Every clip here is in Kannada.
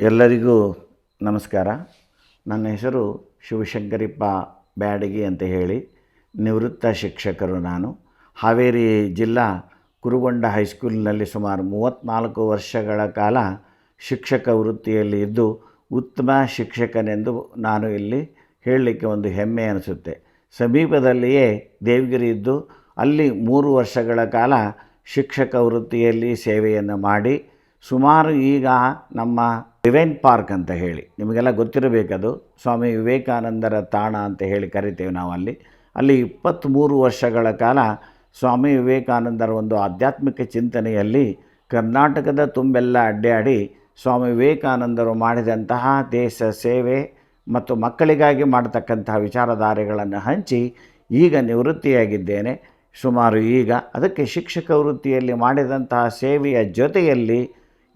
ಎಲ್ಲರಿಗೂ ನಮಸ್ಕಾರ. ನನ್ನ ಹೆಸರು ಶಿವಶಂಕರಿಪ್ಪ ಬ್ಯಾಡಗಿ ಅಂತ ಹೇಳಿ ನಿವೃತ್ತ ಶಿಕ್ಷಕರು ನಾನು. ಹಾವೇರಿ ಜಿಲ್ಲಾ ಕುರುಗೊಂಡ ಹೈಸ್ಕೂಲ್ನಲ್ಲಿ ಸುಮಾರು ಮೂವತ್ತ್ನಾಲ್ಕು ವರ್ಷಗಳ ಕಾಲ ಶಿಕ್ಷಕ ವೃತ್ತಿಯಲ್ಲಿ ಇದ್ದು ಉತ್ತಮ ಶಿಕ್ಷಕನೆಂದು ನಾನು ಇಲ್ಲಿ ಹೇಳಲಿಕ್ಕೆ ಒಂದು ಹೆಮ್ಮೆ ಅನಿಸುತ್ತೆ. ಸಮೀಪದಲ್ಲಿಯೇ ದೇವಗಿರಿ ಇದ್ದು ಅಲ್ಲಿ ಮೂರು ವರ್ಷಗಳ ಕಾಲ ಶಿಕ್ಷಕ ವೃತ್ತಿಯಲ್ಲಿ ಸೇವೆಯನ್ನು ಮಾಡಿ ಸುಮಾರು ಈಗ ನಮ್ಮ ಡಿವೈನ್ ಪಾರ್ಕ್ ಅಂತ ಹೇಳಿ, ನಿಮಗೆಲ್ಲ ಗೊತ್ತಿರಬೇಕದು. ಸ್ವಾಮಿ ವಿವೇಕಾನಂದರ ತಾಣ ಅಂತ ಹೇಳಿ ಕರಿತೇವೆ ನಾವು ಅಲ್ಲಿ. ಅಲ್ಲಿ ಇಪ್ಪತ್ತ್ಮೂರು ವರ್ಷಗಳ ಕಾಲ ಸ್ವಾಮಿ ವಿವೇಕಾನಂದರ ಒಂದು ಆಧ್ಯಾತ್ಮಿಕ ಚಿಂತನೆಯಲ್ಲಿ ಕರ್ನಾಟಕದ ತುಂಬೆಲ್ಲ ಅಡ್ಡಾಡಿ ಸ್ವಾಮಿ ವಿವೇಕಾನಂದರು ಮಾಡಿದಂತಹ ದೇಶ ಸೇವೆ ಮತ್ತು ಮಕ್ಕಳಿಗಾಗಿ ಮಾಡತಕ್ಕಂತಹ ವಿಚಾರಧಾರೆಗಳನ್ನು ಹಂಚಿ ಈಗ ನಿವೃತ್ತಿಯಾಗಿದ್ದೇನೆ. ಸುಮಾರು ಈಗ ಅದಕ್ಕೆ ಶಿಕ್ಷಕ ವೃತ್ತಿಯಲ್ಲಿ ಮಾಡಿದಂತಹ ಸೇವೆಯ ಜೊತೆಯಲ್ಲಿ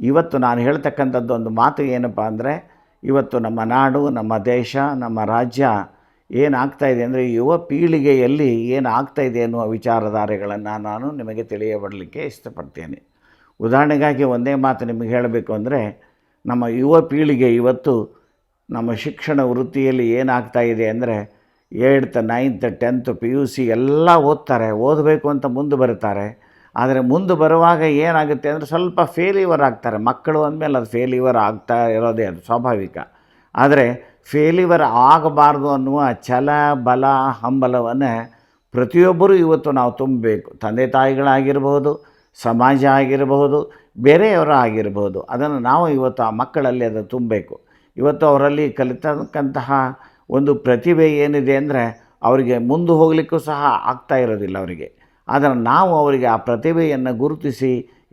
ಇವತ್ತು ನಾನು ಹೇಳ್ತಕ್ಕಂಥದ್ದು ಒಂದು ಮಾತು ಏನಪ್ಪ ಅಂದರೆ, ಇವತ್ತು ನಮ್ಮ ನಾಡು, ನಮ್ಮ ದೇಶ, ನಮ್ಮ ರಾಜ್ಯ ಏನಾಗ್ತಾ ಇದೆ ಅಂದರೆ ಯುವ ಪೀಳಿಗೆಯಲ್ಲಿ ಏನಾಗ್ತಾ ಇದೆ ಅನ್ನುವ ವಿಚಾರಧಾರೆಗಳನ್ನು ನಾನು ನಿಮಗೆ ತಿಳಿಯಬಡಲಿಕ್ಕೆ ಇಷ್ಟಪಡ್ತೇನೆ. ಉದಾಹರಣೆಗಾಗಿ ಒಂದೇ ಮಾತು ನಿಮಗೆ ಹೇಳಬೇಕು ಅಂದರೆ, ನಮ್ಮ ಯುವ ಪೀಳಿಗೆ ಇವತ್ತು ನಮ್ಮ ಶಿಕ್ಷಣ ವೃತ್ತಿಯಲ್ಲಿ ಏನಾಗ್ತಾ ಇದೆ ಅಂದರೆ, eighth, ninth, tenth, P U C ಎಲ್ಲ ಓದ್ತಾರೆ, ಓದಬೇಕು ಅಂತ ಮುಂದೆ ಬರ್ತಾರೆ ಆದರೆ ಮುಂದೆ ಬರುವಾಗ ಏನಾಗುತ್ತೆ ಅಂದರೆ ಸ್ವಲ್ಪ ಫೇಲ್ಯೂವರ್ ಆಗ್ತಾರೆ. ಮಕ್ಕಳು ಅಂದಮೇಲೆ ಅದು ಫೇಲ್ಯೂವರ್ ಆಗ್ತಾ ಇರೋದೇ ಅದು ಸ್ವಾಭಾವಿಕ. ಆದರೆ ಫೇಲ್ಯೂವರ್ ಆಗಬಾರ್ದು ಅನ್ನುವ ಛಲ, ಬಲ, ಹಂಬಲವನ್ನು ಪ್ರತಿಯೊಬ್ಬರೂ ಇವತ್ತು ನಾವು ತುಂಬಬೇಕು. ತಂದೆ ತಾಯಿಗಳಾಗಿರಬಹುದು ಸಮಾಜ ಆಗಿರಬಹುದು ಬೇರೆಯವರು ಆಗಿರಬಹುದು ಅದನ್ನು ನಾವು ಇವತ್ತು ಆ ಮಕ್ಕಳಲ್ಲಿ ಅದು ತುಂಬಬೇಕು. ಇವತ್ತು ಅವರಲ್ಲಿ ಕಲಿತಕ್ಕಂತಹ ಒಂದು ಪ್ರತಿಭೆ ಏನಿದೆ ಅಂದರೆ ಅವರಿಗೆ ಮುಂದೆ ಹೋಗಲಿಕ್ಕೂ ಸಹ ಆಗ್ತಾ ಇರೋದಿಲ್ಲ ಅವರಿಗೆ. ಆದರೆ ನಾವು ಅವರಿಗೆ ಆ ಪ್ರತಿಭೆಯನ್ನು ಗುರುತಿಸಿ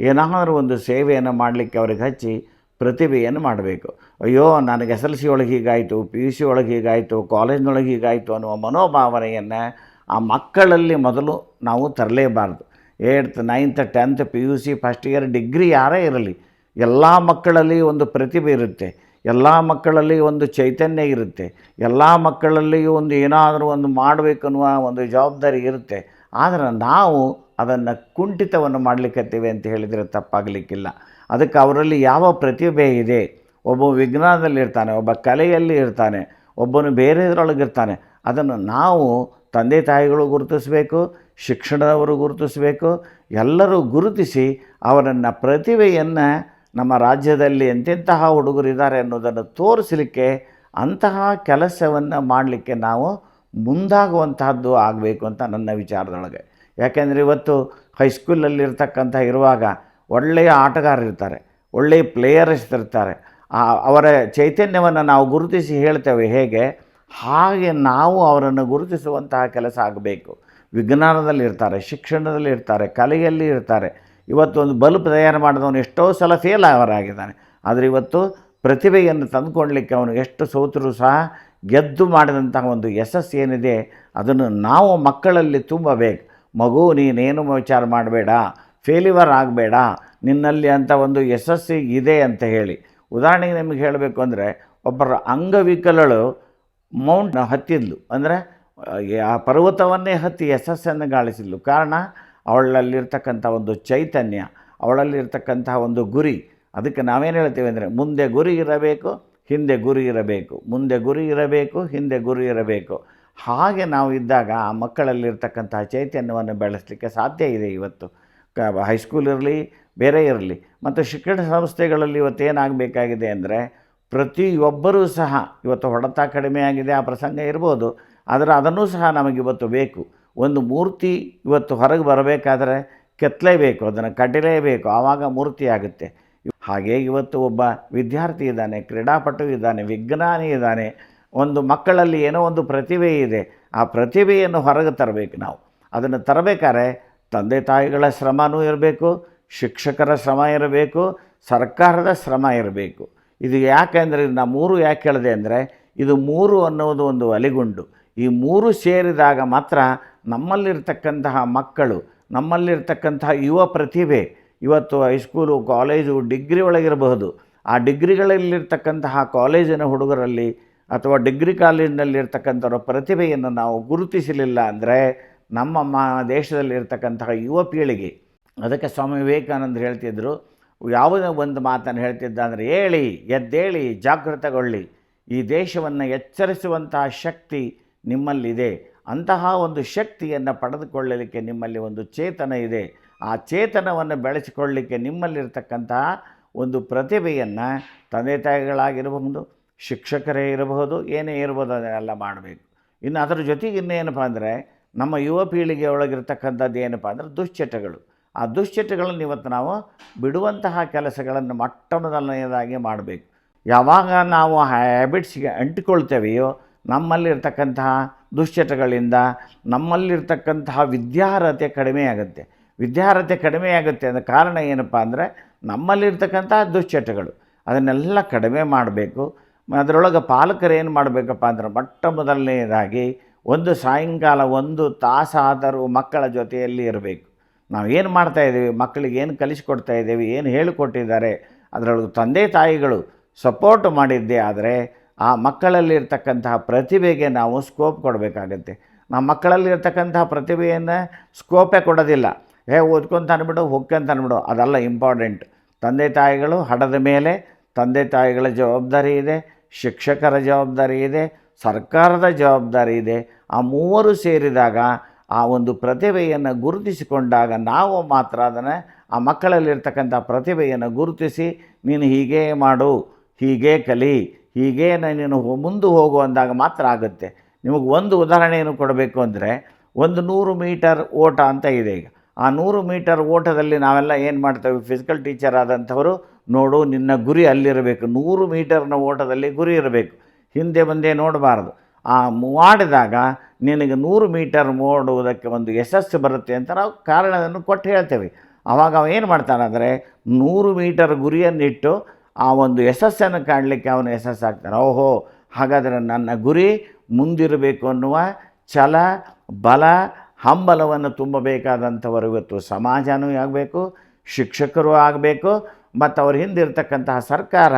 ಏನಾದರೂ ಒಂದು ಸೇವೆಯನ್ನು ಮಾಡಲಿಕ್ಕೆ ಅವ್ರಿಗೆ ಹಚ್ಚಿ ಪ್ರತಿಭೆಯನ್ನು ಮಾಡಬೇಕು. ಅಯ್ಯೋ, ನನಗೆ ಎಸ್ ಎಲ್ ಸಿ ಒಳಗೆ ಹೀಗಾಯಿತು, ಪಿ ಯು ಸಿ ಒಳಗೆ ಹೀಗಾಯಿತು, ಕಾಲೇಜ್ನೊಳಗೆ ಹೀಗಾಯಿತು ಅನ್ನುವ ಮನೋಭಾವನೆಯನ್ನು ಆ ಮಕ್ಕಳಲ್ಲಿ ಮೊದಲು ನಾವು ತರಲೇಬಾರ್ದು. Eighth ninth, tenth, P U C, first year degree ಯಾರೇ ಇರಲಿ, ಎಲ್ಲ ಮಕ್ಕಳಲ್ಲಿ ಒಂದು ಪ್ರತಿಭೆ ಇರುತ್ತೆ, ಎಲ್ಲ ಮಕ್ಕಳಲ್ಲಿ ಒಂದು ಚೈತನ್ಯ ಇರುತ್ತೆ, ಎಲ್ಲ ಮಕ್ಕಳಲ್ಲಿ ಒಂದು ಏನಾದರೂ ಒಂದು ಮಾಡಬೇಕನ್ನುವ ಒಂದು ಜವಾಬ್ದಾರಿ ಇರುತ್ತೆ. ಆದರೆ ನಾವು ಅದನ್ನು ಕುಂಠಿತವನ್ನು ಮಾಡಲಿಕ್ಕತ್ತೀವಿ ಅಂತ ಹೇಳಿದರೆ ತಪ್ಪಾಗಲಿಕ್ಕಿಲ್ಲ. ಅದಕ್ಕೆ ಅವರಲ್ಲಿ ಯಾವ ಪ್ರತಿಭೆ ಇದೆ? ಒಬ್ಬ ವಿಜ್ಞಾನದಲ್ಲಿ ಇರ್ತಾನೆ, ಒಬ್ಬ ಕಲೆಯಲ್ಲಿ ಇರ್ತಾನೆ, ಒಬ್ಬನು ಬೇರೆದರೊಳಗಿರ್ತಾನೆ. ಅದನ್ನು ನಾವು ತಂದೆ ತಾಯಿಗಳು ಗುರುತಿಸಬೇಕು, ಶಿಕ್ಷಣದವರು ಗುರುತಿಸಬೇಕು, ಎಲ್ಲರೂ ಗುರುತಿಸಿ ಅವರನ್ನು ಪ್ರತಿಭೆಯನ್ನು ನಮ್ಮ ರಾಜ್ಯದಲ್ಲಿ ಎಂತೆಂತಹ ಹುಡುಗರಿದ್ದಾರೆ ಅನ್ನೋದನ್ನು ತೋರಿಸಲಿಕ್ಕೆ ಅಂತಹ ಕೆಲಸವನ್ನು ಮಾಡಲಿಕ್ಕೆ ನಾವು ಮುಂದಾಗುವಂತಹದ್ದು ಆಗಬೇಕು ಅಂತ ನನ್ನ ವಿಚಾರದೊಳಗೆ. ಯಾಕೆಂದರೆ ಇವತ್ತು ಹೈಸ್ಕೂಲಲ್ಲಿರ್ತಕ್ಕಂಥ ಇರುವಾಗ ಒಳ್ಳೆಯ ಆಟಗಾರರಿರ್ತಾರೆ ಒಳ್ಳೆಯ ಪ್ಲೇಯರ್ಸ್ ಇರ್ತಾರೆ. ಅವರ ಚೈತನ್ಯವನ್ನು ನಾವು ಗುರುತಿಸಿ ಹೇಳ್ತೇವೆ ಹೇಗೆ? ಹಾಗೆ ನಾವು ಅವರನ್ನು ಗುರುತಿಸುವಂತಹ ಕೆಲಸ ಆಗಬೇಕು. ವಿಜ್ಞಾನದಲ್ಲಿ ಇರ್ತಾರೆ, ಶಿಕ್ಷಣದಲ್ಲಿ ಇರ್ತಾರೆ, ಕಲೆಯಲ್ಲಿ ಇರ್ತಾರೆ. ಇವತ್ತು ಒಂದು ಬಲ್ಬ್ ತಯಾರು ಮಾಡಿದವನು ಎಷ್ಟೋ ಸಲ ಫೇಲ್ ಅವರಾಗಿದ್ದಾನೆ. ಆದರೆ ಇವತ್ತು ಪ್ರತಿಭೆಯನ್ನು ತಂದುಕೊಡ್ಲಿಕ್ಕೆ ಅವನು ಎಷ್ಟು ಸೋತರೂ ಸಹ ಗೆದ್ದು ಮಾಡಿದಂತಹ ಒಂದು ಯಶಸ್ಸು ಏನಿದೆ, ಅದನ್ನು ನಾವು ಮಕ್ಕಳಲ್ಲಿ ತುಂಬಬೇಕು. ಮಗು, ನೀನೇನು ವಿಚಾರ ಮಾಡಬೇಡ ಫೇಲಿವರ್ ಆಗಬೇಡ, ನಿನ್ನಲ್ಲಿ ಅಂತ ಒಂದು ಯಶಸ್ಸು ಇದೆ ಅಂತ ಹೇಳಿ. ಉದಾಹರಣೆಗೆ ನಿಮಗೆ ಹೇಳಬೇಕು ಅಂದರೆ, ಒಬ್ಬರ ಅಂಗವಿಕಲಳು ಮೌಂಟ್ ಹತ್ತಿದ್ಲು. ಅಂದರೆ, ಆ ಪರ್ವತವನ್ನೇ ಹತ್ತಿ ಯಶಸ್ಸನ್ನು ಗಾಳಿಸಿದ್ಲು. ಕಾರಣ, ಅವಳಲ್ಲಿರ್ತಕ್ಕಂಥ ಒಂದು ಚೈತನ್ಯ ಅವಳಲ್ಲಿರ್ತಕ್ಕಂತಹ ಒಂದು ಗುರಿ. ಅದಕ್ಕೆ ನಾವೇನು ಹೇಳ್ತೀವಿ ಅಂದರೆ, ಮುಂದೆ ಗುರಿ ಇರಬೇಕು ಹಿಂದೆ ಗುರಿ ಇರಬೇಕು, ಮುಂದೆ ಗುರಿ ಇರಬೇಕು, ಹಿಂದೆ ಗುರಿ ಇರಬೇಕು. ಹಾಗೆ ನಾವು ಇದ್ದಾಗ ಆ ಮಕ್ಕಳಲ್ಲಿರ್ತಕ್ಕಂತಹ ಚೈತನ್ಯವನ್ನು ಬೆಳೆಸಲಿಕ್ಕೆ ಸಾಧ್ಯ ಇದೆ ಇವತ್ತು. ಕ ಹೈಸ್ಕೂಲ್ ಇರಲಿ, ಬೇರೆ ಇರಲಿ. ಮತ್ತು ಶಿಕ್ಷಣ ಸಂಸ್ಥೆಗಳಲ್ಲಿ ಇವತ್ತು ಏನಾಗಬೇಕಾಗಿದೆ ಅಂದರೆ, ಪ್ರತಿಯೊಬ್ಬರೂ ಸಹ, ಇವತ್ತು ಹೊಡೆತ ಕಡಿಮೆ ಆಗಿದೆ, ಆ ಪ್ರಸಂಗ ಇರ್ಬೋದು. ಆದರೆ ಅದನ್ನೂ ಸಹ ನಮಗಿವತ್ತು ಬೇಕು. ಒಂದು ಮೂರ್ತಿ ಇವತ್ತು ಹೊರಗೆ ಬರಬೇಕಾದರೆ ಕೆತ್ತಲೇಬೇಕು, ಅದನ್ನು ಕಟ್ಟಲೇಬೇಕು. ಆವಾಗ ಮೂರ್ತಿ ಆಗುತ್ತೆ. ಹಾಗೆ ಇವತ್ತು ಒಬ್ಬ ವಿದ್ಯಾರ್ಥಿ ಇದ್ದಾನೆ, ಕ್ರೀಡಾಪಟು ಇದ್ದಾನೆ, ವಿಜ್ಞಾನಿ ಇದ್ದಾನೆ, ಒಂದು ಮಕ್ಕಳಲ್ಲಿ ಏನೋ ಒಂದು ಪ್ರತಿಭೆ ಇದೆ, ಆ ಪ್ರತಿಭೆಯನ್ನು ಹೊರಗೆ ತರಬೇಕು ನಾವು. ಅದನ್ನು ತರಬೇಕಾದ್ರೆ ತಂದೆ ತಾಯಿಗಳ ಶ್ರಮನೂ ಇರಬೇಕು, ಶಿಕ್ಷಕರ ಶ್ರಮ ಇರಬೇಕು, ಸರ್ಕಾರದ ಶ್ರಮ ಇರಬೇಕು. ಇದು ಯಾಕೆಂದರೆ ನಾ ಮೂರು ಯಾಕೆ ಹೇಳಿದೆ ಅಂದರೆ, ಇದು ಮೂರು ಅನ್ನೋದು ಒಂದು ಅಲಿಗುಂಡು. ಈ ಮೂರು ಸೇರಿದಾಗ ಮಾತ್ರ ನಮ್ಮಲ್ಲಿರ್ತಕ್ಕಂತಹ ಮಕ್ಕಳು, ನಮ್ಮಲ್ಲಿರ್ತಕ್ಕಂತಹ ಯುವ ಪ್ರತಿಭೆ ಇವತ್ತು ಹೈಸ್ಕೂಲು ಕಾಲೇಜು ಡಿಗ್ರಿ ಒಳಗಿರಬಹುದು. ಆ ಡಿಗ್ರಿಗಳಲ್ಲಿರ್ತಕ್ಕಂತಹ ಕಾಲೇಜಿನ ಹುಡುಗರಲ್ಲಿ ಅಥವಾ ಡಿಗ್ರಿ ಕಾಲೇಜಿನಲ್ಲಿರ್ತಕ್ಕಂಥವ್ರ ಪ್ರತಿಭೆಯನ್ನು ನಾವು ಗುರುತಿಸಲಿಲ್ಲ ಅಂದರೆ ನಮ್ಮ ಮಾ ದೇಶದಲ್ಲಿರ್ತಕ್ಕಂತಹ ಯುವ ಪೀಳಿಗೆ. ಅದಕ್ಕೆ ಸ್ವಾಮಿ ವಿವೇಕಾನಂದರು ಹೇಳ್ತಿದ್ರು, ಯಾವುದೇ ಒಂದು ಮಾತನ್ನು ಹೇಳ್ತಿದ್ದ ಅಂದರೆ, ಹೇಳಿ, ಎದ್ದೇಳಿ, ಜಾಗೃತಗೊಳ್ಳಿ. ಈ ದೇಶವನ್ನು ಎಚ್ಚರಿಸುವಂತಹ ಶಕ್ತಿ ನಿಮ್ಮಲ್ಲಿದೆ. ಅಂತಹ ಒಂದು ಶಕ್ತಿಯನ್ನು ಪಡೆದುಕೊಳ್ಳಲಿಕ್ಕೆ ನಿಮ್ಮಲ್ಲಿ ಒಂದು ಚೇತನ ಇದೆ. ಆ ಚೇತನವನ್ನು ಬೆಳೆಸಿಕೊಳ್ಳಲಿಕ್ಕೆ ನಿಮ್ಮಲ್ಲಿರ್ತಕ್ಕಂತಹ ಒಂದು ಪ್ರತಿಭೆಯನ್ನು ತಂದೆ ತಾಯಿಗಳಾಗಿರಬಹುದು ಶಿಕ್ಷಕರೇ ಇರಬಹುದು, ಏನೇ ಇರ್ಬೋದು ಅದನ್ನೆಲ್ಲ ಮಾಡಬೇಕು. ಇನ್ನು ಅದರ ಜೊತೆಗೆ ಇನ್ನೇನಪ್ಪ ಅಂದರೆ ನಮ್ಮ ಯುವ ಪೀಳಿಗೆ ಒಳಗಿರ್ತಕ್ಕಂಥದ್ದು ಏನಪ್ಪ ಅಂದರೆ ದುಶ್ಚಟಗಳು. ಆ ದುಶ್ಚಟಗಳನ್ನು ಇವತ್ತು ನಾವು ಬಿಡುವಂತಹ ಕೆಲಸಗಳನ್ನು ಮೊಟ್ಟ ಮೊದಲನೆಯದಾಗಿ ಮಾಡಬೇಕು. ಯಾವಾಗ ನಾವು ಹ್ಯಾಬಿಟ್ಸ್ಗೆ ಅಂಟಿಕೊಳ್ತೇವೆಯೋ ನಮ್ಮಲ್ಲಿರ್ತಕ್ಕಂತಹ ದುಶ್ಚಟಗಳಿಂದ ನಮ್ಮಲ್ಲಿರ್ತಕ್ಕಂತಹ ವಿದ್ಯಾರ್ಹತೆ ಕಡಿಮೆ ಆಗುತ್ತೆ ವಿದ್ಯಾರ್ಹತೆ ಕಡಿಮೆಯಾಗುತ್ತೆ ಅನ್ನೋ ಕಾರಣ ಏನಪ್ಪ ಅಂದರೆ ನಮ್ಮಲ್ಲಿರ್ತಕ್ಕಂಥ ದುಶ್ಚಟಗಳು, ಅದನ್ನೆಲ್ಲ ಕಡಿಮೆ ಮಾಡಬೇಕು. ಅದರೊಳಗೆ ಪಾಲಕರು ಏನು ಮಾಡಬೇಕಪ್ಪ ಅಂದ್ರೆ ಮೊಟ್ಟ ಮೊದಲನೆಯದಾಗಿ ಒಂದು ಸಾಯಂಕಾಲ ಒಂದು ತಾಸಾದರೂ ಮಕ್ಕಳ ಜೊತೆಯಲ್ಲಿ ಇರಬೇಕು. ನಾವು ಏನು ಮಾಡ್ತಾ ಇದ್ದೀವಿ, ಮಕ್ಕಳಿಗೆ ಏನು ಕಲಿಸ್ಕೊಡ್ತಾ ಇದ್ದೀವಿ, ಏನು ಹೇಳಿಕೊಟ್ಟಿದ್ದಾರೆ, ಅದರೊಳಗೆ ತಂದೆ ತಾಯಿಗಳು ಸಪೋರ್ಟ್ ಮಾಡಿದ್ದೇ ಆದರೆ ಆ ಮಕ್ಕಳಲ್ಲಿರ್ತಕ್ಕಂತಹ ಪ್ರತಿಭೆಗೆ ನಾವು ಸ್ಕೋಪ್ ಕೊಡಬೇಕಾಗತ್ತೆ. ನಮ್ಮ ಮಕ್ಕಳಲ್ಲಿರ್ತಕ್ಕಂತಹ ಪ್ರತಿಭೆಯನ್ನು ಸ್ಕೋಪೇ ಕೊಡೋದಿಲ್ಲ. ಹೇ ಓದ್ಕೊಂತ ತಂದುಬಿಡು ಹೊಕ್ಕಂತ ತಂದುಬಿಡು ಅದೆಲ್ಲ ಇಂಪಾರ್ಟೆಂಟ್ ತಂದೆ ತಾಯಿಗಳು ಹಡದ ಮೇಲೆ, ತಂದೆ ತಾಯಿಗಳ ಜವಾಬ್ದಾರಿ ಇದೆ, ಶಿಕ್ಷಕರ ಜವಾಬ್ದಾರಿ ಇದೆ, ಸರ್ಕಾರದ ಜವಾಬ್ದಾರಿ ಇದೆ. ಆ ಮೂವರು ಸೇರಿದಾಗ ಆ ಒಂದು ಪ್ರತಿಭೆಯನ್ನು ಗುರುತಿಸಿಕೊಂಡಾಗ ನಾವು ಮಾತ್ರ ಅದನ್ನು ಆ ಮಕ್ಕಳಲ್ಲಿರ್ತಕ್ಕಂಥ ಪ್ರತಿಭೆಯನ್ನು ಗುರುತಿಸಿ, ನೀನು ಹೀಗೇ ಮಾಡು, ಹೀಗೇ ಕಲಿ, ಹೀಗೇ ನೀನು ಮುಂದೆ ಹೋಗು ಅಂದಾಗ ಮಾತ್ರ ಆಗುತ್ತೆ. ನಿಮಗೆ ಒಂದು ಉದಾಹರಣೆಯನ್ನು ಕೊಡಬೇಕು ಅಂದರೆ, ಒಂದು ನೂರು ಮೀಟರ್ ಓಟ ಅಂತ ಇದೆ ಈಗ. ಆ ನೂರು ಮೀಟರ್ ಓಟದಲ್ಲಿ ನಾವೆಲ್ಲ ಏನು ಮಾಡ್ತೇವೆ? ಫಿಸಿಕಲ್ ಟೀಚರ್ ಆದಂಥವರು, ನೋಡು, ನಿನ್ನ ಗುರಿ ಅಲ್ಲಿರಬೇಕು. ನೂರು ಮೀಟರ್ನ ಓಟದಲ್ಲಿ ಗುರಿ ಇರಬೇಕು. ಹಿಂದೆ ಮುಂದೆ ನೋಡಬಾರ್ದು. ಆ ಮಾಡಿದಾಗ ನಿನಗೆ ನೂರು ಮೀಟರ್ ಓಡುವುದಕ್ಕೆ ಒಂದು ಯಶಸ್ಸು ಬರುತ್ತೆ ಅಂತ ನಾವು ಕಾರಣವನ್ನು ಕೊಟ್ಟು ಹೇಳ್ತೇವೆ. ಆವಾಗ ಅವ ಏನು ಮಾಡ್ತಾನಂದರೆ, ನೂರು ಮೀಟರ್ ಗುರಿಯನ್ನಿಟ್ಟು ಆ ಒಂದು ಯಶಸ್ಸನ್ನು ಕಾಣಲಿಕ್ಕೆ ಅವನು ಯಶಸ್ಸಾಗ್ತಾನೆ. ಓಹೋ, ಹಾಗಾದರೆ ನನ್ನ ಗುರಿ ಮುಂದಿರಬೇಕು ಅನ್ನುವ ಛಲ, ಬಲ ಹಂಬಲವನ್ನು ತುಂಬಬೇಕಾದಂಥವರು ಇವತ್ತು ಸಮಾಜನೂ ಆಗಬೇಕು, ಶಿಕ್ಷಕರು ಆಗಬೇಕು, ಮತ್ತು ಅವ್ರ ಹಿಂದಿರ್ತಕ್ಕಂತಹ ಸರ್ಕಾರ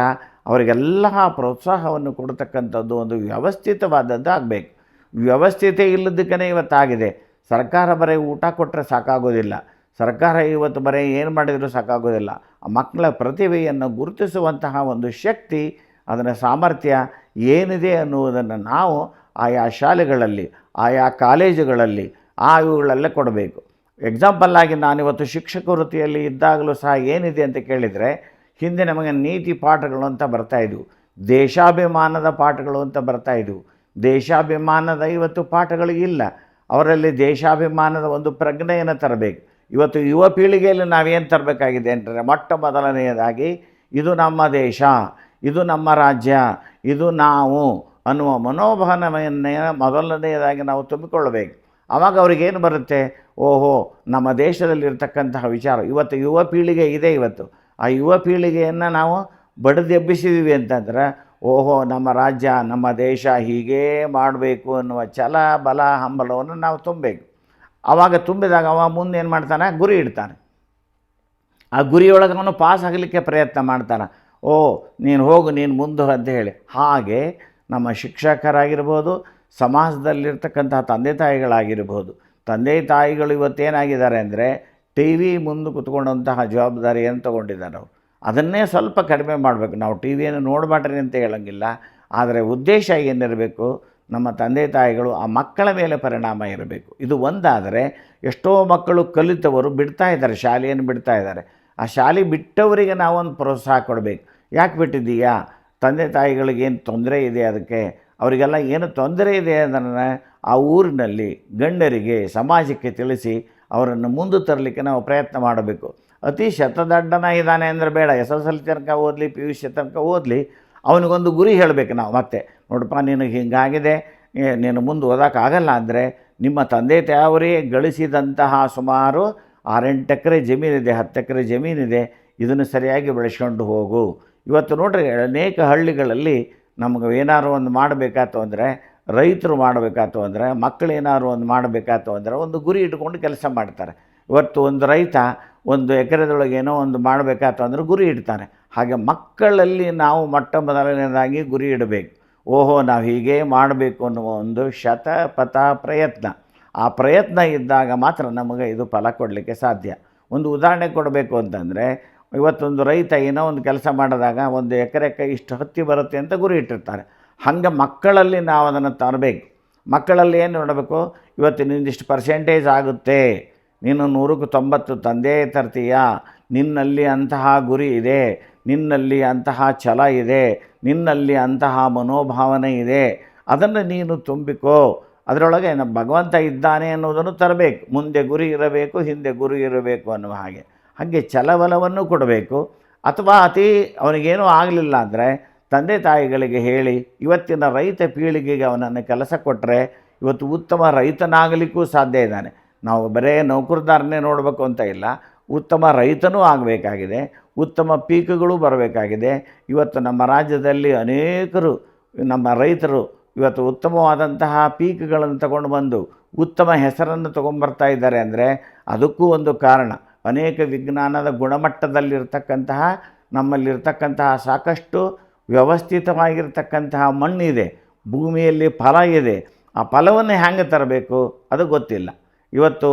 ಅವರಿಗೆಲ್ಲ ಪ್ರೋತ್ಸಾಹವನ್ನು ಕೊಡ್ತಕ್ಕಂಥದ್ದು ಒಂದು ವ್ಯವಸ್ಥಿತವಾದದ್ದು ಆಗಬೇಕು. ವ್ಯವಸ್ಥಿತ ಇಲ್ಲದಕ್ಕೇ ಇವತ್ತಾಗಿದೆ. ಸರ್ಕಾರ ಬರೀ ಊಟ ಕೊಟ್ಟರೆ ಸಾಕಾಗೋದಿಲ್ಲ. ಸರ್ಕಾರ ಇವತ್ತು ಬರೀ ಏನು ಮಾಡಿದರೂ ಸಾಕಾಗೋದಿಲ್ಲ. ಮಕ್ಕಳ ಪ್ರತಿಭೆಯನ್ನು ಗುರುತಿಸುವಂತಹ ಒಂದು ಶಕ್ತಿ, ಅದರ ಸಾಮರ್ಥ್ಯ ಏನಿದೆ ಅನ್ನುವುದನ್ನು ನಾವು ಆಯಾ ಶಾಲೆಗಳಲ್ಲಿ, ಆಯಾ ಕಾಲೇಜುಗಳಲ್ಲಿ ಆ ಇವುಗಳಲ್ಲೇ ಕೊಡಬೇಕು. ಎಕ್ಸಾಂಪಲ್ ಆಗಿ ನಾನಿವತ್ತು ಶಿಕ್ಷಕ ವೃತ್ತಿಯಲ್ಲಿ ಇದ್ದಾಗಲೂ ಸಹ ಏನಿದೆ ಅಂತ ಕೇಳಿದರೆ, ಹಿಂದೆ ನಮಗೆ ನೀತಿ ಪಾಠಗಳು ಅಂತ ಬರ್ತಾಯಿದ್ವು ದೇಶಾಭಿಮಾನದ ಪಾಠಗಳು ಅಂತ ಬರ್ತಾಯಿದ್ವು ದೇಶಾಭಿಮಾನದ ಇವತ್ತು ಪಾಠಗಳು ಇಲ್ಲ. ಅವರಲ್ಲಿ ದೇಶಾಭಿಮಾನದ ಒಂದು ಪ್ರಜ್ಞೆಯನ್ನು ತರಬೇಕು. ಇವತ್ತು ಯುವ ಪೀಳಿಗೆಯಲ್ಲಿ ನಾವೇನು ತರಬೇಕಾಗಿದೆ ಅಂದರೆ ಮೊಟ್ಟ ಮೊದಲನೆಯದಾಗಿ, ಇದು ನಮ್ಮ ದೇಶ, ಇದು ನಮ್ಮ ರಾಜ್ಯ, ಇದು ನಾವು ಅನ್ನುವ ಮನೋಭಾವನೆಯನ್ನೇ ಮೊದಲನೆಯದಾಗಿ ನಾವು ತುಂಬಿಕೊಳ್ಳಬೇಕು. ಆವಾಗ ಅವ್ರಿಗೇನು ಬರುತ್ತೆ? ಓಹೋ, ನಮ್ಮ ದೇಶದಲ್ಲಿರ್ತಕ್ಕಂತಹ ವಿಚಾರ. ಇವತ್ತು ಯುವ ಪೀಳಿಗೆ ಇದೆ ಇವತ್ತು. ಆ ಯುವ ಪೀಳಿಗೆಯನ್ನು ನಾವು ಬಡಿದೆಬ್ಬಿಸಿದ್ದೀವಿ ಅಂತಂದ್ರೆ, ಓಹೋ, ನಮ್ಮ ರಾಜ್ಯ, ನಮ್ಮ ದೇಶ ಹೀಗೇ ಮಾಡಬೇಕು ಅನ್ನುವ ಛಲ, ಬಲ, ಹಂಬಲವನ್ನು ನಾವು ತುಂಬಬೇಕು. ಆವಾಗ ತುಂಬಿದಾಗ ಅವ ಮುಂದೇನು ಮಾಡ್ತಾನೆ? ಗುರಿ ಇಡ್ತಾನೆ. ಆ ಗುರಿಯೊಳಗೆ ಅವನು ಪಾಸ್ ಆಗಲಿಕ್ಕೆ ಪ್ರಯತ್ನ ಮಾಡ್ತಾನೆ. ಓ ನೀನು ಹೋಗು, ನೀನು ಮುಂದೆ ಅಂತ ಹೇಳಿ. ಹಾಗೆ ನಮ್ಮ ಶಿಕ್ಷಕರಾಗಿರ್ಬೋದು ಸಮಾಜದಲ್ಲಿರ್ತಕ್ಕಂತಹ ತಂದೆ ತಾಯಿಗಳಾಗಿರ್ಬೋದು. ತಂದೆ ತಾಯಿಗಳು ಇವತ್ತೇನಾಗಿದ್ದಾರೆ ಅಂದರೆ ಟಿ ವಿ ಮುಂದೆ ಕುತ್ಕೊಂಡಂತಹ ಜವಾಬ್ದಾರಿಯನ್ನು ತೊಗೊಂಡಿದ್ದಾರೆ ಅವರು. ಅದನ್ನೇ ಸ್ವಲ್ಪ ಕಡಿಮೆ ಮಾಡಬೇಕು. ನಾವು ಟಿ ವಿಯನ್ನು ನೋಡಬೇಡ್ರಿ ಅಂತ ಹೇಳೋಂಗಿಲ್ಲ. ಆದರೆ ಉದ್ದೇಶ ಏನಿರಬೇಕು? ನಮ್ಮ ತಂದೆ ತಾಯಿಗಳು ಆ ಮಕ್ಕಳ ಮೇಲೆ ಪರಿಣಾಮ ಇರಬೇಕು. ಇದು ಒಂದಾದರೆ ಎಷ್ಟೋ ಮಕ್ಕಳು ಕಲಿತವರು ಬಿಡ್ತಾ ಇದ್ದಾರೆ, ಶಾಲೆಯನ್ನು ಬಿಡ್ತಾ ಇದ್ದಾರೆ. ಆ ಶಾಲೆ ಬಿಟ್ಟವರಿಗೆ ನಾವೊಂದು ಪ್ರೋತ್ಸಾಹ ಕೊಡಬೇಕು. ಯಾಕೆ ಬಿಟ್ಟಿದ್ದೀಯಾ? ತಂದೆ ತಾಯಿಗಳಿಗೇನು ತೊಂದರೆ ಇದೆ ಅದಕ್ಕೆ? ಅವರಿಗೆಲ್ಲ ಏನು ತೊಂದರೆ ಇದೆ ಅದನ್ನು ಆ ಊರಿನಲ್ಲಿ ಗಣ್ಯರಿಗೆ ಸಮಾಜಕ್ಕೆ ತಿಳಿಸಿ ಅವರನ್ನು ಮುಂದೆ ತರಲಿಕ್ಕೆ ನಾವು ಪ್ರಯತ್ನ ಮಾಡಬೇಕು. ಅತಿ ಶತದಡ್ಡನ ಇದ್ದಾನೆ ಅಂದರೆ ಬೇಡ. ಎಸ್ ಎಸ್ ಎಲ್ ತನಕ ಓದಲಿ, ಪಿ ಯು ಸಿ ತನಕ ಓದಲಿ ಅವನಿಗೊಂದು ಗುರಿ ಹೇಳಬೇಕು ನಾವು ಮತ್ತೆ. ನೋಡಪ್ಪ, ನಿನಗೆ ಹಿಂಗಾಗಿದೆ. ನೀನು ಮುಂದೆ ಓದೋಕ್ಕಾಗಲ್ಲ ಅಂದರೆ ನಿಮ್ಮ ತಂದೆ ತಾಯವರೇ ಗಳಿಸಿದಂತಹ ಸುಮಾರು ಆರೆಂಟು ಎಕರೆ ಜಮೀನಿದೆ ಹತ್ತು ಎಕರೆ ಜಮೀನಿದೆ ಇದನ್ನು ಸರಿಯಾಗಿ ಬೆಳೆಸ್ಕೊಂಡು ಹೋಗು. ಇವತ್ತು ನೋಡ್ರಿ, ಅನೇಕ ಹಳ್ಳಿಗಳಲ್ಲಿ ನಮಗೆ ಏನಾದ್ರು ಒಂದು ಮಾಡಬೇಕಾಯ್ತು ಅಂದರೆ, ರೈತರು ಮಾಡಬೇಕಾಯ್ತು ಅಂದರೆ ಮಕ್ಕಳು ಏನಾದ್ರು ಒಂದು ಮಾಡಬೇಕಾಯ್ತು ಅಂದರೆ ಒಂದು ಗುರಿ ಇಟ್ಕೊಂಡು ಕೆಲಸ ಮಾಡ್ತಾರೆ. ಇವತ್ತು ಒಂದು ರೈತ ಒಂದು ಎಕರೆದೊಳಗೆ ಏನೋ ಒಂದು ಮಾಡಬೇಕಾಯ್ತು ಅಂದರೆ ಗುರಿ ಇಡ್ತಾನೆ. ಹಾಗೆ ಮಕ್ಕಳಲ್ಲಿ ನಾವು ಮೊಟ್ಟ ಮೊದಲನೇದಾಗಿ ಗುರಿ ಇಡಬೇಕು. ಓಹೋ, ನಾವು ಹೀಗೆ ಮಾಡಬೇಕು ಅನ್ನುವ ಒಂದು ಶತಪಥ ಪ್ರಯತ್ನ. ಆ ಪ್ರಯತ್ನ ಇದ್ದಾಗ ಮಾತ್ರ ನಮಗೆ ಇದು ಫಲ ಕೊಡಲಿಕ್ಕೆ ಸಾಧ್ಯ. ಒಂದು ಉದಾಹರಣೆ ಕೊಡಬೇಕು ಅಂತಂದರೆ ಇವತ್ತೊಂದು ರೈತ ಏನೋ ಒಂದು ಕೆಲಸ ಮಾಡಿದಾಗ ಒಂದು ಎಕರೆಕ್ಕೆ ಇಷ್ಟು ಹತ್ತಿ ಬರುತ್ತೆ ಅಂತ ಗುರಿ ಇಟ್ಟಿರ್ತಾರೆ. ಹಾಗೆ ಮಕ್ಕಳಲ್ಲಿ ನಾವು ಅದನ್ನು ತರಬೇಕು. ಮಕ್ಕಳಲ್ಲಿ ಏನು ನೋಡಬೇಕು? ಇವತ್ತು ನಿಂದಿಷ್ಟು ಪರ್ಸೆಂಟೇಜ್ ಆಗುತ್ತೆ. ನೀನು ನೂರಕ್ಕೆ ತೊಂಬತ್ತು ತಂದೇ ತರ್ತೀಯ. ನಿನ್ನಲ್ಲಿ ಅಂತಹ ಗುರಿ ಇದೆ. ನಿನ್ನಲ್ಲಿ ಅಂತಹ ಛಲ ಇದೆ. ನಿನ್ನಲ್ಲಿ ಅಂತಹ ಮನೋಭಾವನೆ ಇದೆ. ಅದನ್ನು ನೀನು ತುಂಬಿಕೋ. ಅದರೊಳಗೆ ಭಗವಂತ ಇದ್ದಾನೆ ಅನ್ನೋದನ್ನು ತರಬೇಕು. ಮುಂದೆ ಗುರಿ ಇರಬೇಕು, ಹಿಂದೆ ಗುರಿ ಇರಬೇಕು ಅನ್ನುವ ಹಾಗೆ. ಹಾಗೆ ಛಲಬಲವನ್ನು ಕೊಡಬೇಕು. ಅಥವಾ ಅತಿ ಅವನಿಗೇನೂ ಆಗಲಿಲ್ಲ ಅಂದರೆ ತಂದೆ ತಾಯಿಗಳಿಗೆ ಹೇಳಿ, ಇವತ್ತಿನ ರೈತ ಪೀಳಿಗೆಗೆ ಅವನನ್ನು ಕೆಲಸ ಕೊಟ್ಟರೆ ಇವತ್ತು ಉತ್ತಮ ರೈತನಾಗಲಿಕ್ಕೂ ಸಾಧ್ಯ ಇದ್ದಾನೆ. ನಾವು ಬರೇ ನೌಕರದಾರನೇ ನೋಡಬೇಕು ಅಂತ ಇಲ್ಲ, ಉತ್ತಮ ರೈತನೂ ಆಗಬೇಕಾಗಿದೆ, ಉತ್ತಮ ಪೀಕುಗಳು ಬರಬೇಕಾಗಿದೆ. ಇವತ್ತು ನಮ್ಮ ರಾಜ್ಯದಲ್ಲಿ ಅನೇಕರು, ನಮ್ಮ ರೈತರು ಇವತ್ತು ಉತ್ತಮವಾದಂತಹ ಪೀಕುಗಳನ್ನು ತಗೊಂಡು ಬಂದು ಉತ್ತಮ ಹೆಸರನ್ನು ತೊಗೊಂಬರ್ತಾ ಇದ್ದಾರೆ ಅಂದರೆ ಅದಕ್ಕೂ ಒಂದು ಕಾರಣ. ಅನೇಕ ವಿಜ್ಞಾನದ ಗುಣಮಟ್ಟದಲ್ಲಿರ್ತಕ್ಕಂತಹ, ನಮ್ಮಲ್ಲಿರ್ತಕ್ಕಂತಹ ಸಾಕಷ್ಟು ವ್ಯವಸ್ಥಿತವಾಗಿರ್ತಕ್ಕಂತಹ ಮಣ್ಣಿದೆ, ಭೂಮಿಯಲ್ಲಿ ಫಲ ಇದೆ. ಆ ಫಲವನ್ನು ಹೆಂಗೆ ತರಬೇಕು? ಅದು ಗೊತ್ತಿಲ್ಲ. ಇವತ್ತು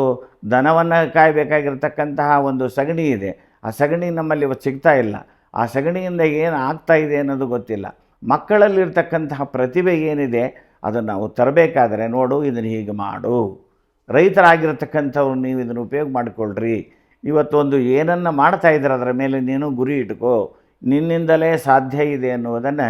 ದನವನ್ನು ಕಾಯಬೇಕಾಗಿರ್ತಕ್ಕಂತಹ ಒಂದು ಸಗಣಿ ಇದೆ. ಆ ಸಗಣಿ ನಮ್ಮಲ್ಲಿ ಇವತ್ತು ಸಿಗ್ತಾ ಇಲ್ಲ. ಆ ಸಗಣಿಯಿಂದ ಏನು ಆಗ್ತಾ ಇದೆ ಅನ್ನೋದು ಗೊತ್ತಿಲ್ಲ. ಮಕ್ಕಳಲ್ಲಿರ್ತಕ್ಕಂತಹ ಪ್ರತಿಭೆ ಏನಿದೆ ಅದನ್ನು ನಾವು ತರಬೇಕಾದರೆ ನೋಡು, ಇದನ್ನು ಹೀಗೆ ಮಾಡು. ರೈತರಾಗಿರ್ತಕ್ಕಂಥವ್ರು ನೀವು ಇದನ್ನು ಉಪಯೋಗ ಮಾಡಿಕೊಳ್ಳ್ರಿ ಇವತ್ತೊಂದು ಏನನ್ನು ಮಾಡ್ತಾ ಇದ್ದಾರೆ ಅದರ ಮೇಲೆ ನೀನು ಗುರಿ ಇಟ್ಕೋ. ನಿನ್ನಿಂದಲೇ ಸಾಧ್ಯ ಇದೆ ಅನ್ನುವುದನ್ನು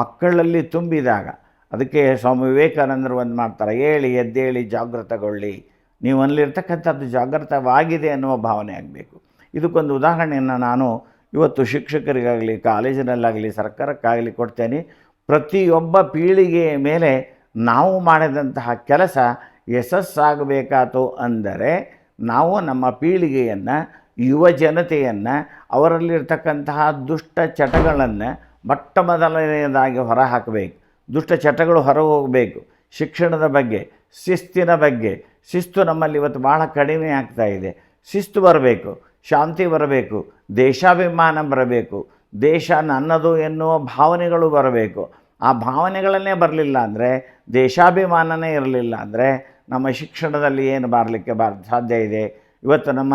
ಮಕ್ಕಳಲ್ಲಿ ತುಂಬಿದಾಗ ಅದಕ್ಕೆ ಸ್ವಾಮಿ ವಿವೇಕಾನಂದರು ಒಂದು ಮಾಡ್ತಾರೆ, ಹೇಳಿ, ಎದ್ದೇಳಿ ಜಾಗೃತಗೊಳ್ಳಿ ನೀವು ಅಲ್ಲಿರ್ತಕ್ಕಂಥದ್ದು ಜಾಗೃತವಾಗಿದೆ ಅನ್ನುವ ಭಾವನೆ ಆಗಬೇಕು. ಇದಕ್ಕೊಂದು ಉದಾಹರಣೆಯನ್ನು ನಾನು ಇವತ್ತು ಶಿಕ್ಷಕರಿಗಾಗಲಿ, ಕಾಲೇಜಿನಲ್ಲಾಗಲಿ, ಸರ್ಕಾರಕ್ಕಾಗಲಿ ಕೊಡ್ತೇನೆ. ಪ್ರತಿಯೊಬ್ಬ ಪೀಳಿಗೆಯ ಮೇಲೆ ನಾವು ಮಾಡಿದಂತಹ ಕೆಲಸ ಯಶಸ್ಸಾಗಬೇಕಾತು ಅಂದರೆ ನಾವು ನಮ್ಮ ಪೀಳಿಗೆಯನ್ನು, ಯುವ ಜನತೆಯನ್ನು, ಅವರಲ್ಲಿರ್ತಕ್ಕಂತಹ ದುಷ್ಟ ಚಟಗಳನ್ನು ಮೊಟ್ಟ ಮೊದಲನೆಯದಾಗಿ ಹೊರಹಾಕಬೇಕು. ದುಷ್ಟ ಚಟಗಳು ಹೊರ ಹೋಗಬೇಕು ಶಿಕ್ಷಣದ ಬಗ್ಗೆ, ಶಿಸ್ತಿನ ಬಗ್ಗೆ. ಶಿಸ್ತು ನಮ್ಮಲ್ಲಿ ಇವತ್ತು ಭಾಳ ಕಡಿಮೆ ಆಗ್ತಾ ಇದೆ. ಶಿಸ್ತು ಬರಬೇಕು, ಶಾಂತಿ ಬರಬೇಕು, ದೇಶಾಭಿಮಾನ ಬರಬೇಕು, ದೇಶ ನನ್ನದು ಎನ್ನುವ ಭಾವನೆಗಳು ಬರಬೇಕು. ಆ ಭಾವನೆಗಳನ್ನೇ ಬರಲಿಲ್ಲ ಅಂದರೆ, ದೇಶಾಭಿಮಾನನೇ ಇರಲಿಲ್ಲ ಅಂದರೆ ನಮ್ಮ ಶಿಕ್ಷಣದಲ್ಲಿ ಏನು ಬರಲಿಕ್ಕೆ ಬಾರ್ ಸಾಧ್ಯ ಇದೆ? ಇವತ್ತು ನಮ್ಮ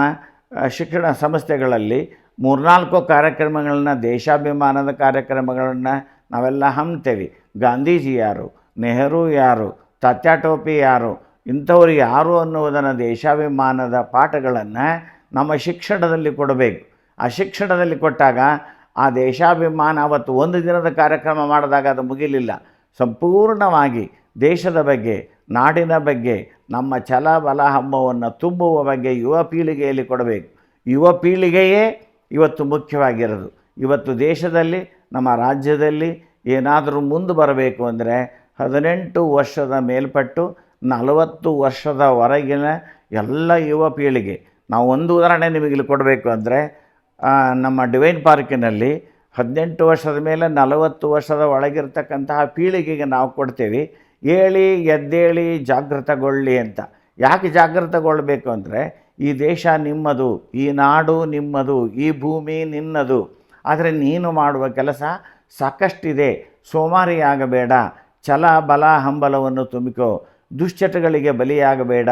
ಶಿಕ್ಷಣ ಸಂಸ್ಥೆಗಳಲ್ಲಿ ಮೂರ್ನಾಲ್ಕು ಕಾರ್ಯಕ್ರಮಗಳನ್ನ, ದೇಶಾಭಿಮಾನದ ಕಾರ್ಯಕ್ರಮಗಳನ್ನು ನಾವೆಲ್ಲ ಹಮ್ತೇವೆ ಗಾಂಧೀಜಿ ಯಾರು? ನೆಹರು ಯಾರು? ತಾತ್ಯಾ ಟೋಪಿ ಯಾರು? ಇಂಥವ್ರು ಯಾರು ಅನ್ನುವುದನ್ನು ದೇಶಾಭಿಮಾನದ ಪಾಠಗಳನ್ನು ನಮ್ಮ ಶಿಕ್ಷಣದಲ್ಲಿ ಕೊಡಬೇಕು. ಆ ಶಿಕ್ಷಣದಲ್ಲಿ ಕೊಟ್ಟಾಗ ಆ ದೇಶಾಭಿಮಾನ ಅವತ್ತು ಒಂದು ದಿನದ ಕಾರ್ಯಕ್ರಮ ಮಾಡಿದಾಗ ಅದು ಮುಗಿಲಿಲ್ಲ. ಸಂಪೂರ್ಣವಾಗಿ ದೇಶದ ಬಗ್ಗೆ ನಾಡಿನ ಬಗ್ಗೆ, ನಮ್ಮ ಛಲ ಬಲ ಹಮ್ಮವನ್ನು ತುಂಬುವ ಬಗ್ಗೆ ಯುವ ಪೀಳಿಗೆಯಲ್ಲಿ ಕೊಡಬೇಕು. ಯುವ ಪೀಳಿಗೆಯೇ ಇವತ್ತು ಮುಖ್ಯವಾಗಿರೋದು. ಇವತ್ತು ದೇಶದಲ್ಲಿ, ನಮ್ಮ ರಾಜ್ಯದಲ್ಲಿ ಏನಾದರೂ ಮುಂದೆ ಬರಬೇಕು ಅಂದರೆ ಹದಿನೆಂಟು ವರ್ಷದ ಮೇಲ್ಪಟ್ಟು ನಲವತ್ತು ವರ್ಷದ ಹೊರಗಿನ ಎಲ್ಲ ಯುವ ಪೀಳಿಗೆ, ನಾವು ಒಂದು ಉದಾಹರಣೆ ನಿಮಗೆ ಇಲ್ಲಿ ಕೊಡಬೇಕು ಅಂದರೆ ನಮ್ಮ ಡಿವೈನ್ ಪಾರ್ಕಿನಲ್ಲಿ ಹದಿನೆಂಟು ವರ್ಷದ ಮೇಲೆ ನಲವತ್ತು ವರ್ಷದ ಒಳಗಿರ್ತಕ್ಕಂತಹ ಪೀಳಿಗೆಗೆ ನಾವು ಕೊಡ್ತೇವೆ. ಹೇಳಿ ಎದ್ದೇಳಿ, ಜಾಗೃತಗೊಳ್ಳಿ ಅಂತ. ಯಾಕೆ ಜಾಗೃತಗೊಳ್ಬೇಕು ಅಂದರೆ, ಈ ದೇಶ ನಿಮ್ಮದು, ಈ ನಾಡು ನಿಮ್ಮದು, ಈ ಭೂಮಿ ನಿನ್ನದು. ಆದರೆ ನೀನು ಮಾಡುವ ಕೆಲಸ ಸಾಕಷ್ಟಿದೆ. ಸೋಮಾರಿಯಾಗಬೇಡ. ಛಲ, ಬಲ, ಹಂಬಲವನ್ನು ತುಂಬಿಕೋ. ದುಶ್ಚಟಗಳಿಗೆ ಬಲಿಯಾಗಬೇಡ.